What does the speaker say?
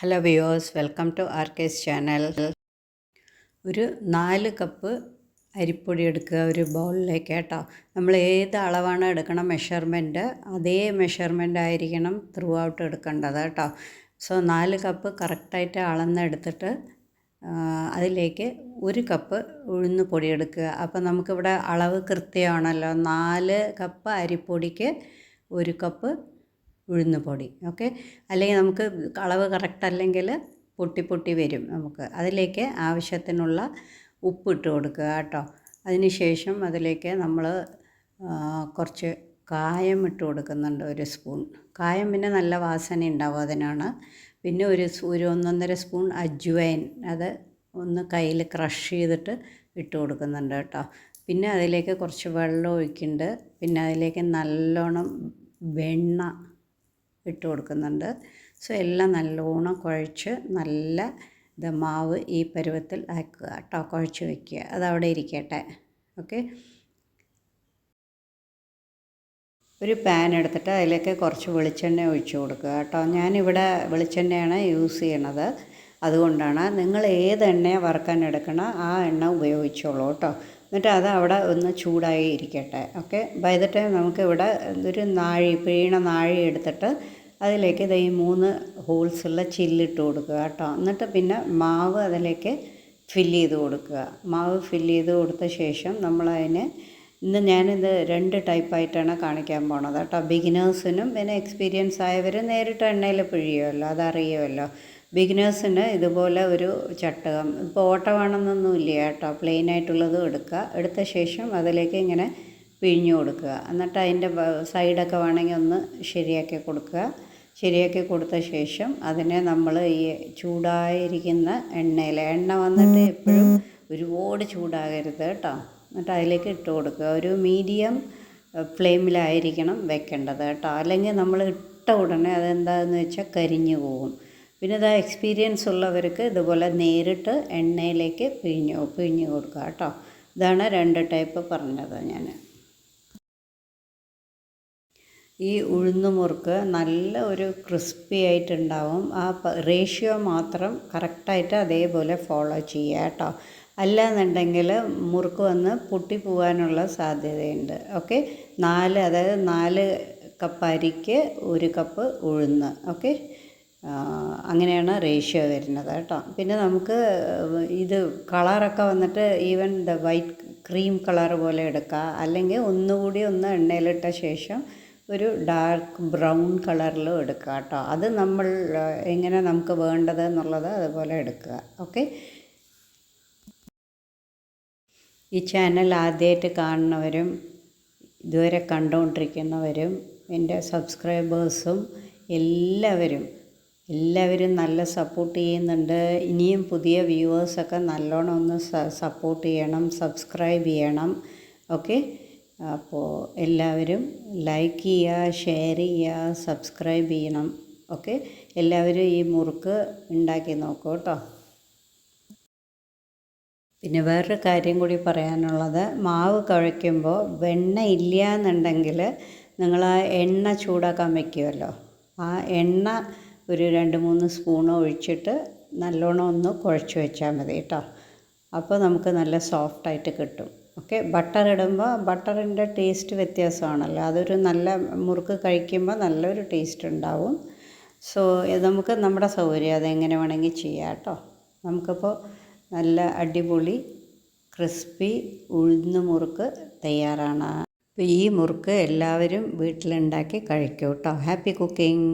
Hello viewers welcome to R K's channel ഒരു നാല് cup അരിപ്പൊടി എടുക്കുക ഒരു ബൗളിലേക്ക് കേട്ടോ. നമ്മൾ ഏത് അളവാണ് എടുക്കണം മെഷർമെന്റ് അതേ മെഷർമെന്റ് ആയിരിക്കണം ത്രൂ ഔട്ട് എടുക്കേണ്ടത് കേട്ടോ. സോ നാല് കപ്പ് കറക്റ്റായിട്ട് അളന്നെടുത്തിട്ട് അതിലേക്ക് ഒരു കപ്പ് ഉഴുന്ന് പൊടി എടുക്കുക. അപ്പോൾ നമുക്കിവിടെ അളവ് കൃത്യമാണല്ലോ. നാല് കപ്പ് അരിപ്പൊടിക്ക് ഒരു കപ്പ് ഉഴുന്ന് പൊടി ഓക്കെ അല്ലെങ്കിൽ നമുക്ക് അളവ് കറക്റ്റ് അല്ലെങ്കിൽ പൊട്ടി പൊട്ടി വരും നമുക്ക്. അതിലേക്ക് ആവശ്യത്തിനുള്ള ഉപ്പ് ഇട്ട് കൊടുക്കുക കേട്ടോ. അതിന് ശേഷം അതിലേക്ക് നമ്മൾ കുറച്ച് കായം ഇട്ട് കൊടുക്കുന്നുണ്ട് ഒരു സ്പൂൺ കായം പിന്നെ നല്ല വാസന ഉണ്ടാവും അതിനാണ്. പിന്നെ ഒരു ഒരു ഒന്നൊന്നര സ്പൂൺ അജ്വൈൻ അത് ഒന്ന് കയ്യിൽ ക്രഷ് ചെയ്തിട്ട് ഇട്ട് കൊടുക്കുന്നുണ്ട് കേട്ടോ. പിന്നെ അതിലേക്ക് കുറച്ച് വെള്ളം ഒഴിക്കുന്നുണ്ട്. പിന്നെ അതിലേക്ക് നല്ലോണം വെണ്ണ ഇട്ട് കൊടുക്കുന്നുണ്ട്. സോ എല്ലാം നല്ലോണം കുഴച്ച് നല്ല ഇത് മാവ് ഈ പരുവത്തിൽ ആക്കുക കേട്ടോ കുഴച്ച് വയ്ക്കുക അത് അവിടെ ഇരിക്കട്ടെ. ഓക്കെ. ഒരു പാൻ എടുത്തിട്ട് അതിലേക്ക് കുറച്ച് വെളിച്ചെണ്ണ ഒഴിച്ചു കൊടുക്കുക കേട്ടോ. ഞാനിവിടെ വെളിച്ചെണ്ണയാണ് യൂസ് ചെയ്യണത്. അതുകൊണ്ടാണ് നിങ്ങൾ ഏത് എണ്ണയാണ് വറുക്കാൻ എടുക്കണം ആ എണ്ണ ഉപയോഗിച്ചോളൂ കേട്ടോ. എന്നിട്ട് അത് അവിടെ ഒന്ന് ചൂടായി ഇരിക്കട്ടെ. ഓക്കെ? ബൈ ടൈം നമുക്ക് ഇവിടെ ഒരു നാഴി പിഴീണ നാഴി എടുത്തിട്ട് അതിലേക്ക് ഇത് ഈ മൂന്ന് ഹോൾസുള്ള ചില്ലിട്ട് കൊടുക്കുക കേട്ടോ. എന്നിട്ട് പിന്നെ മാവ് അതിലേക്ക് ഫില്ല് ചെയ്ത് കൊടുക്കുക. മാവ് ഫില്ല് ചെയ്ത് കൊടുത്ത ശേഷം നമ്മളതിനെ ഇന്ന് ഞാനിത് രണ്ട് ടൈപ്പായിട്ടാണ് കാണിക്കാൻ പോണത് കേട്ടോ. ബിഗിനേഴ്സിനും പിന്നെ എക്സ്പീരിയൻസ് ആയവർ നേരിട്ട് എണ്ണയിൽ പിഴിയുമല്ലോ അതറിയുമല്ലോ. ബിഗിനേഴ്സിന് ഇതുപോലെ ഒരു ചട്ടകം. ഇപ്പോൾ ഓട്ടമാണെന്നൊന്നും ഇല്ല കേട്ടോ. പ്ലെയിൻ ആയിട്ടുള്ളതും എടുക്കുക. എടുത്ത ശേഷം അതിലേക്ക് ഇങ്ങനെ പിഴിഞ്ഞു കൊടുക്കുക. എന്നിട്ട് അതിന്റെ സൈഡൊക്കെ വേണമെങ്കിൽ ഒന്ന് ശരിയാക്കി കൊടുക്കുക. ശരിയാക്കി കൊടുത്ത ശേഷം അതിനെ നമ്മൾ ഈ ചൂടായിരിക്കുന്ന എണ്ണയിൽ എണ്ണ വന്നിട്ട് എപ്പോഴും ഒരുപാട് ചൂടാകരുത് കേട്ടോ. എന്നിട്ട് അതിലേക്ക് ഇട്ട് കൊടുക്കുക. ഒരു മീഡിയം ഫ്ലെയിമിലായിരിക്കണം വെക്കേണ്ടത് കേട്ടോ. അല്ലെങ്കിൽ നമ്മൾ ഇട്ട ഉടനെ അതെന്താണെന്ന് വെച്ചാൽ കരിഞ്ഞു പോകും. പിന്നെ ഇതാ എക്സ്പീരിയൻസ് ഉള്ളവർക്ക് ഇതുപോലെ നേരിട്ട് എണ്ണയിലേക്ക് പിഴിഞ്ഞു പിഴിഞ്ഞു കൊടുക്കുക കേട്ടോ. ഇതാണ് രണ്ട് ടൈപ്പ് പറഞ്ഞത് ഞാൻ. ഈ ഉഴുന്ന് മുറുക്ക് നല്ല ഒരു ക്രിസ്പി ആയിട്ടുണ്ടാവും. ആ റേഷ്യോ മാത്രം കറക്റ്റായിട്ട് അതേപോലെ ഫോളോ ചെയ്യുക കേട്ടോ. അല്ലാന്നുണ്ടെങ്കിൽ മുറുക്ക് വന്ന് പൊട്ടിപ്പോവാനുള്ള സാധ്യതയുണ്ട്. ഓക്കെ നാല് അതായത് നാല് കപ്പ് അരിക്ക് ഒരു കപ്പ് ഉഴുന്ന്. ഓക്കെ അങ്ങനെയാണ് റേഷ്യോ വരുന്നത് കേട്ടോ. പിന്നെ നമുക്ക് ഇത് കളറൊക്കെ വന്നിട്ട് even the white cream colour പോലെ എടുക്കുക അല്ലെങ്കിൽ ഒന്നുകൂടി ഒന്ന് എണ്ണയിലിട്ട ശേഷം ഒരു ഡാർക്ക് ബ്രൗൺ കളറിലും എടുക്കുക കേട്ടോ. അത് നമ്മൾ എങ്ങനെ നമുക്ക് വേണ്ടത് എന്നുള്ളത് അതുപോലെ എടുക്കുക. ഓക്കെ? ഈ ചാനൽ ആദ്യമായിട്ട് കാണുന്നവരും ഇതുവരെ കണ്ടുകൊണ്ടിരിക്കുന്നവരും എന്റെ സബ്സ്ക്രൈബേഴ്സും എല്ലാവരും എല്ലാവരും നല്ല സപ്പോർട്ട് ചെയ്യുന്നുണ്ട്. ഇനിയും പുതിയ വ്യൂവേഴ്സൊക്കെ നല്ലോണം ഒന്ന് സപ്പോർട്ട് ചെയ്യണം സബ്സ്ക്രൈബ് ചെയ്യണം. ഓക്കെ അപ്പോൾ എല്ലാവരും ലൈക്ക് ചെയ്യുക ഷെയർ ചെയ്യുക സബ്സ്ക്രൈബ് ചെയ്യണം. ഓക്കെ എല്ലാവരും ഈ മുറുക്ക് ഉണ്ടാക്കി നോക്കൂ കേട്ടോ. പിന്നെ വേറൊരു കാര്യം കൂടി പറയാനുള്ളത്. മാവ് കുഴയ്ക്കുമ്പോൾ വെണ്ണ ഇല്ല എന്നുണ്ടെങ്കിൽ നിങ്ങൾ ആ എണ്ണ ചൂടാക്കാൻ വയ്ക്കുമല്ലോ ആ എണ്ണ ഒരു രണ്ട് മൂന്ന് സ്പൂണോ ഒഴിച്ചിട്ട് നല്ലോണം ഒന്ന് കുഴച്ച് വെച്ചാൽ മതി കേട്ടോ. അപ്പോൾ നമുക്ക് നല്ല സോഫ്റ്റായിട്ട് കിട്ടും. ഓക്കെ ബട്ടർ ഇടുമ്പോൾ ബട്ടറിന്റെ ടേസ്റ്റ് വ്യത്യാസമാണല്ലോ. അതൊരു നല്ല മുറുക്ക് കഴിക്കുമ്പോൾ നല്ലൊരു ടേസ്റ്റ് ഉണ്ടാവും. സോ നമുക്ക് നമ്മുടെ സൗകര്യം അതെങ്ങനെ വേണമെങ്കിൽ ചെയ്യാം കേട്ടോ. നമുക്കിപ്പോൾ നല്ല അടിപൊളി ക്രിസ്പി ഉഴുന്ന് മുറുക്ക് തയ്യാറാണ്. അപ്പോൾ ഈ മുറുക്ക് എല്ലാവരും വീട്ടിലുണ്ടാക്കി കഴിക്കൂ കേട്ടോ. Happy cooking